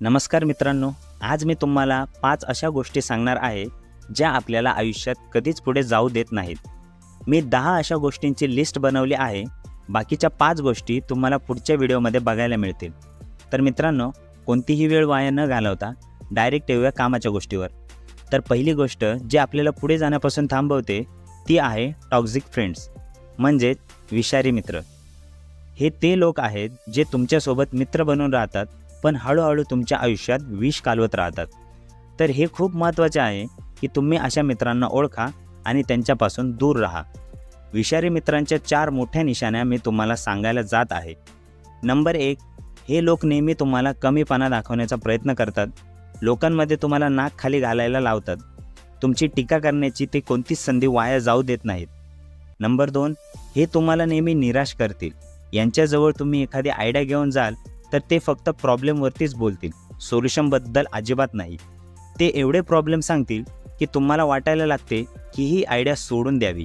नमस्कार मित्रांनो आज मी तुम्हाला पाच अशा गोष्टी सांगणार आहे ज्या आपल्याला आयुष्यात कधीच पुढे जाऊ देत नाहीत. मी दहा अशा गोष्टींची लिस्ट बनवली आहे बाकीच्या पाच गोष्टी तुम्हाला पुढच्या व्हिडिओमध्ये बघायला मिळतील. तर मित्रांनो कोणतीही वेळ वाया न घालवता डायरेक्ट येऊया कामाच्या गोष्टीवर. तर पहिली गोष्ट जी आपल्याला पुढे जाण्यापासून थांबवते ती आहे टॉक्झिक फ्रेंड्स म्हणजेच विषारी मित्र. हे ते लोक आहेत जे तुमच्यासोबत मित्र बनून राहतात पण हळूहळू तुमच्या आयुष्यात विष कालवत राहतात. तर हे खूप महत्त्वाचे आहे की तुम्ही अशा मित्रांना ओळखा आणि त्यांच्यापासून दूर राहा. विषारी मित्रांच्या चार मोठ्या निशाण्या मी तुम्हाला सांगायला जात आहे. नंबर एक हे लोक नेहमी तुम्हाला कमीपणा दाखवण्याचा प्रयत्न करतात. लोकांमध्ये तुम्हाला नाक खाली घालायला लावतात. तुमची टीका करण्याची ते कोणतीच संधी वाया जाऊ देत नाहीत. नंबर दोन हे तुम्हाला नेहमी निराश करतील. यांच्याजवळ तुम्ही एखादी आयडिया घेऊन जाल तर ते फक्त प्रॉब्लेमवरतीच बोलतील. सोल्युशनबद्दल अजिबात नाही. ते एवढे प्रॉब्लेम सांगतील की तुम्हाला वाटायला लागते की ही आयडिया सोडून द्यावी.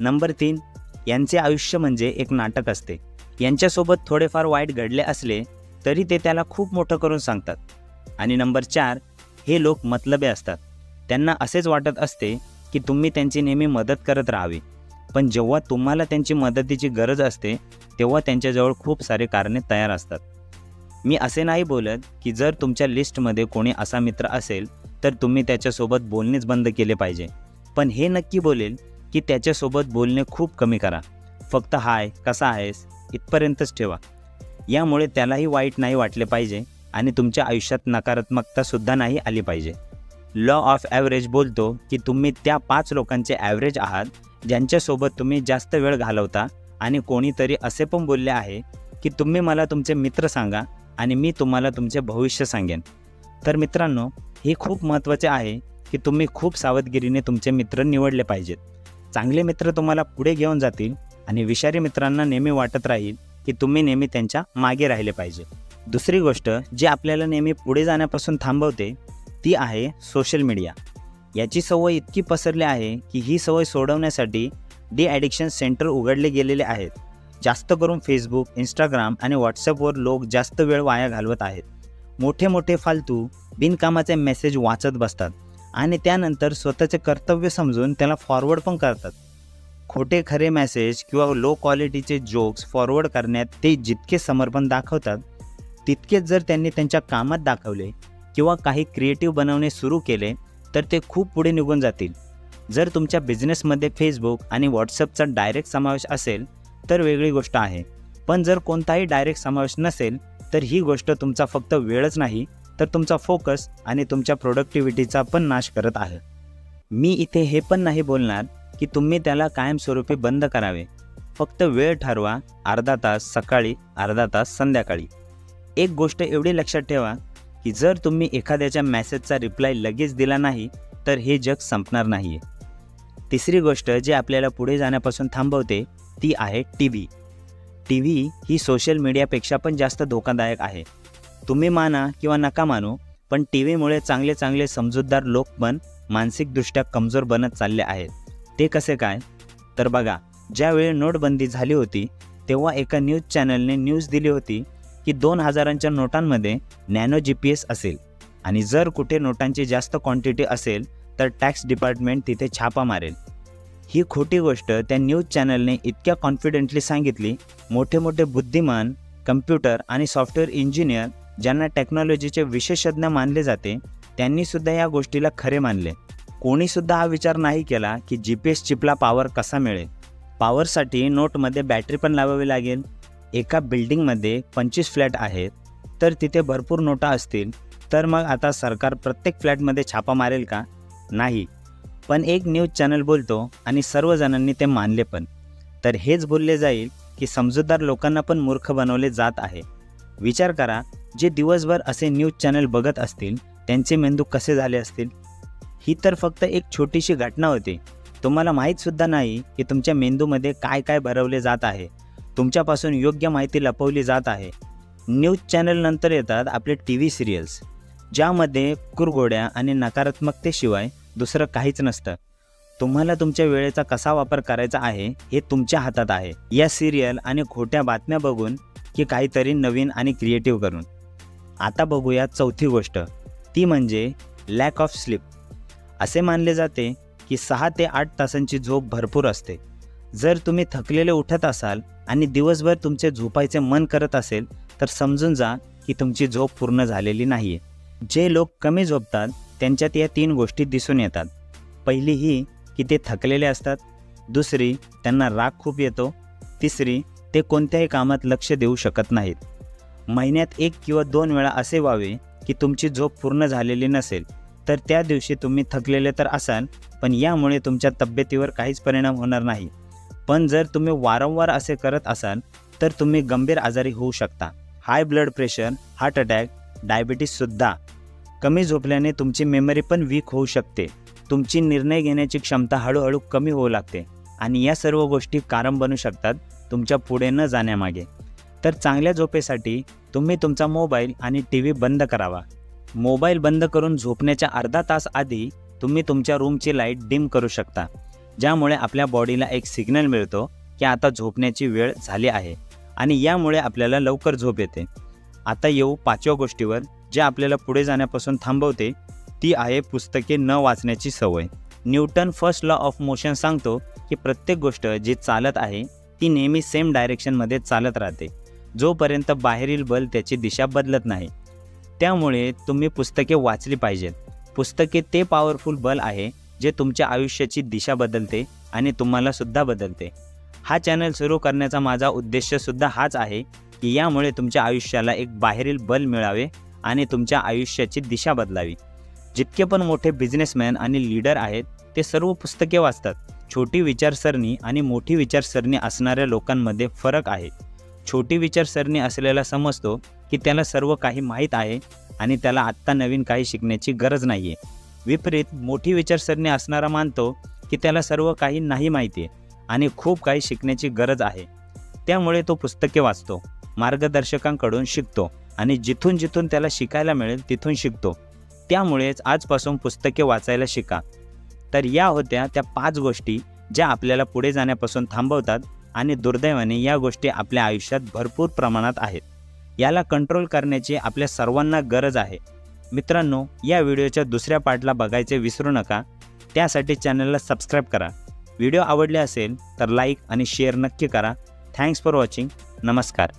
नंबर तीन यांचे आयुष्य म्हणजे एक नाटक असते. यांच्यासोबत थोडेफार वाईट घडले असले तरी ते त्याला खूप मोठं करून सांगतात. आणि नंबर चार हे लोक मतलबे असतात. त्यांना असेच वाटत असते की तुम्ही त्यांची नेहमी मदत करत राहावी. पण जेव्हा तुम्हाला त्यांची मदतीची गरज असते तेव्हा त्यांच्याजवळ खूप सारे कारणे तयार असतात. मी असे नाही बोलत की जर तुमच्या लिस्टमध्ये कोणी असा मित्र असेल तर तुम्ही त्याच्यासोबत बोलणेच बंद केले पाहिजे. पण हे नक्की बोलेल की त्याच्यासोबत बोलणे खूप कमी करा. फक्त हाय कसा आहेस इथपर्यंतच ठेवा. यामुळे त्यालाही वाईट नाही वाटले पाहिजे आणि तुमच्या आयुष्यात नकारात्मकतासुद्धा नाही आली पाहिजे. लॉ ऑफ ॲव्हरेज बोलतो की तुम्ही त्या पाच लोकांचे ॲव्हरेज आहात ज्यांच्यासोबत तुम्ही जास्त वेळ घालवता आणि कोणीतरी असे पण बोलले आहे की तुम्ही मला तुमचे मित्र सांगा आणि मी तुम्हाला तुमचे भविष्य सांगेन. तर मित्रांनो हे खूप महत्त्वाचे आहे की तुम्ही खूप सावधगिरीने तुमचे मित्र निवडले पाहिजेत. चांगले मित्र तुम्हाला पुढे घेऊन जातील आणि विषारी मित्रांना नेहमी वाटत राहील की तुम्ही नेहमी त्यांच्या मागे राहिले पाहिजे. दुसरी गोष्ट जी आपल्याला नेहमी पुढे जाण्यापासून थांबवते ती आहे सोशल मीडिया. याची सवय इतकी पसरली आहे की ही सवय सोडवण्यासाठी डी ॲडिक्शन सेंटर उघडले गेलेले आहेत. जास्त करून फेसबुक इंस्टाग्राम आणि व्हॉट्सअपवर लोक जास्त वेळ वाया घालवत आहेत. मोठे मोठे फालतू बिनकामाचे मेसेज वाचत बसतात आणि त्यानंतर स्वतःचे कर्तव्य समजून त्याला फॉरवर्ड पण करतात. खोटे खरे मेसेज किंवा लो क्वालिटीचे जोक्स फॉरवर्ड करण्यात ते जितके समर्पण दाखवतात तितकेच जर त्यांनी त्यांच्या कामात दाखवले किंवा काही क्रिएटिव्ह बनवणे सुरू केले तर ते खूप पुढे निघून जातील. जर तुमच्या बिझनेसमध्ये फेसबुक आणि व्हॉट्सअपचा डायरेक्ट समावेश असेल तर वेगळी गोष्ट आहे. पण जर कोणताही डायरेक्ट समावेश नसेल तर ही गोष्ट तुमचा फक्त वेळच नाही तर तुमचा फोकस आणि तुमच्या प्रोडक्टिव्हिटीचा पण नाश करत आहे. मी इथे हे पण नाही बोलणार की तुम्ही त्याला कायमस्वरूपी बंद करावे. फक्त वेळ ठरवा अर्धा तास सकाळी अर्धा तास संध्याकाळी. एक गोष्ट एवढी लक्षात ठेवा की जर तुम्ही एखाद्याच्या मेसेजचा रिप्लाय लगेच दिला नाही तर हे जग संपणार नाही आहे तिसरी गोष्ट जी आपल्याला पुढे जाण्यापासून थांबवते ती आहे टी व्ही टी व्ही ही सोशल मीडियापेक्षा पण जास्त धोकादायक आहे. तुम्ही माना किंवा नका मानू पण टी व्हीमुळे चांगले चांगले समजूतदार लोक पण मानसिकदृष्ट्या कमजोर बनत चालले आहेत. ते कसे काय? तर बघा ज्यावेळी नोटबंदी झाली होती तेव्हा एका न्यूज चॅनलने न्यूज दिली होती की दोन हजारांच्या नोटांमध्ये नॅनो जी पी एस असेल आणि जर कुठे नोटांची जास्त क्वांटिटी असेल तर टॅक्स डिपार्टमेंट तिथे छापा मारेल. ही खोटी गोष्ट त्या न्यूज चॅनलने इतक्या कॉन्फिडेंटली सांगितली. मोठे मोठे बुद्धिमान कम्प्युटर आणि सॉफ्टवेअर इंजिनियर ज्यांना टेक्नॉलॉजीचे विशेषज्ञ मानले जाते त्यांनीसुद्धा या गोष्टीला खरे मानले. कोणीसुद्धा हा विचार नाही केला की जी पी एस चिपला पॉवर कसा मिळेल? पॉवरसाठी नोटमध्ये बॅटरी पण लावावी लागेल. एका बिल्डिंगमध्ये पंचवीस फ्लॅट आहेत. तर तिथे भरपूर नोटा असतील. तर मग आता सरकार प्रत्येक फ्लॅटमध्ये छापा मारेल का? नाही. पण एक न्यूज चॅनल बोलतो आणि सर्वजणांनी ते मानले पण. तर हेच बोलले जाईल की समजूतदार लोकांना पण मूर्ख बनवले जात आहे. विचार करा जे दिवसभर असे न्यूज चॅनल बघत असतील त्यांचे मेंदू कसे झाले असतील? ही तर फक्त एक छोटीशी घटना होती. तुम्हाला माहीतसुद्धा नाही की तुमच्या मेंदूमध्ये काय काय भरवले जात आहे. तुमच्यापासून योग्य माहिती लपवली जात आहे. न्यूज चॅनलनंतर येतात आपले टी व्ही सिरियल्स ज्यामध्ये कुरघोड्या आणि नकारात्मकतेशिवाय दुसरं काहीच नसतं. तुम्हाला तुमच्या वेळेचा कसा वापर करायचा आहे हे तुमच्या हातात आहे. या सिरियल आणि खोट्या बातम्या बघून की काहीतरी नवीन आणि क्रिएटिव्ह करून. आता बघूया चौथी गोष्ट. ती म्हणजे लॅक ऑफ स्लीप असे मानले जाते की सहा ते आठ तासांची झोप भरपूर असते. जर तुम्ही थकलेले उठत असाल आणि दिवसभर तुमचे झोपायचे मन करत असेल तर समजून जा की तुमची झोप पूर्ण झालेली नाही आहे जे लोक कमी झोपतात त्यांच्यात या तीन गोष्टी दिसून येतात. पहिली ही की ते थकलेले असतात. दुसरी त्यांना राग खूप येतो. तिसरी ते कोणत्याही कामात लक्ष देऊ शकत नाहीत. महिन्यात एक किंवा दोन वेळा असे व्हावे की तुमची झोप पूर्ण झालेली नसेल तर त्या दिवशी तुम्ही थकलेले तर असाल पण यामुळे तुमच्या तब्येतीवर काहीच परिणाम होणार नाही. पण जर तुम्ही वारंवार असे करत असाल तर तुम्ही गंभीर आजारी होऊ शकता. High blood pressure heart attack डायबिटीससुद्धा कमी झोपल्याने तुमची मेमरी पण वीक होऊ शकते. तुमची निर्णय घेण्याची क्षमता हळूहळू कमी होऊ लागते आणि या सर्व गोष्टी कारण बनू शकतात तुमच्यापुढे न जाण्यामागे. तर चांगल्या झोपेसाठी तुम्ही तुमचा मोबाईल आणि टी व्ही बंद करावा. मोबाईल बंद करून झोपण्याच्या अर्धा तास आधी तुम्ही तुमच्या रूमची लाइट डिम करू शकता ज्यामुळे आपल्या बॉडीला एक सिग्नल मिळतो की आता झोपण्याची वेळ झाली आहे आणि यामुळे आपल्याला लवकर झोप येते. आता येऊ पाचव्या गोष्टीवर जे आपल्याला पुढे जाण्यापासून थांबवते ती आहे पुस्तके न वाचण्याची सवय. Newton first law of motion सांगतो की प्रत्येक गोष्ट जी चालत आहे ती नेहमी सेम डायरेक्शनमध्ये चालत राहते. जोपर्यंत बाहेरील बल त्याची दिशा बदलत नाही. त्यामुळे तुम्ही पुस्तके वाचली पाहिजेत. पुस्तके ते पॉवरफुल बल आहे जे तुमच्या आयुष्याची दिशा बदलते आणि तुम्हाला सुद्धा बदलते. हा चॅनल सुरू करण्याचा माझा उद्देशसुद्धा हाच आहे की यामुळे तुमच्या आयुष्याला एक बाहेरील बल मिळावे आणि तुमच्या आयुष्याची दिशा बदलावी. जितके पण मोठे बिझनेसमॅन आणि लीडर आहेत ते सर्व पुस्तके वाचतात. छोटी विचारसरणी आणि मोठी विचारसरणी असणाऱ्या लोकांमध्ये फरक आहे. छोटी विचारसरणी असलेला समजतो की त्याला सर्व काही माहीत आहे आणि त्याला आत्ता नवीन काही शिकण्याची गरज नाही आहे विपरीत मोठी विचारसरणी असणारा मानतो की त्याला सर्व काही नाही माहिती आहे आणि खूप काही शिकण्याची गरज आहे. त्यामुळे तो पुस्तके वाचतो. मार्गदर्शकांकडून शिकतो आणि जिथून जिथून त्याला शिकायला मिळेल तिथून शिकतो. त्यामुळेच आजपासून पुस्तके वाचायला शिका. तर या होत्या त्या पाच गोष्टी ज्या आपल्याला पुढे जाण्यापासून थांबवतात आणि दुर्दैवाने या गोष्टी आपल्या आयुष्यात भरपूर प्रमाणात आहेत. याला कंट्रोल करण्याची आपल्या सर्वांना गरज आहे. मित्रांनो या व्हिडिओच्या दुसऱ्या पार्टला बघायचे विसरू नका. त्यासाठी चॅनलला सबस्क्राईब करा. व्हिडिओ आवडले असेल तर लाईक आणि शेअर नक्की करा. Thanks for watching. नमस्कार.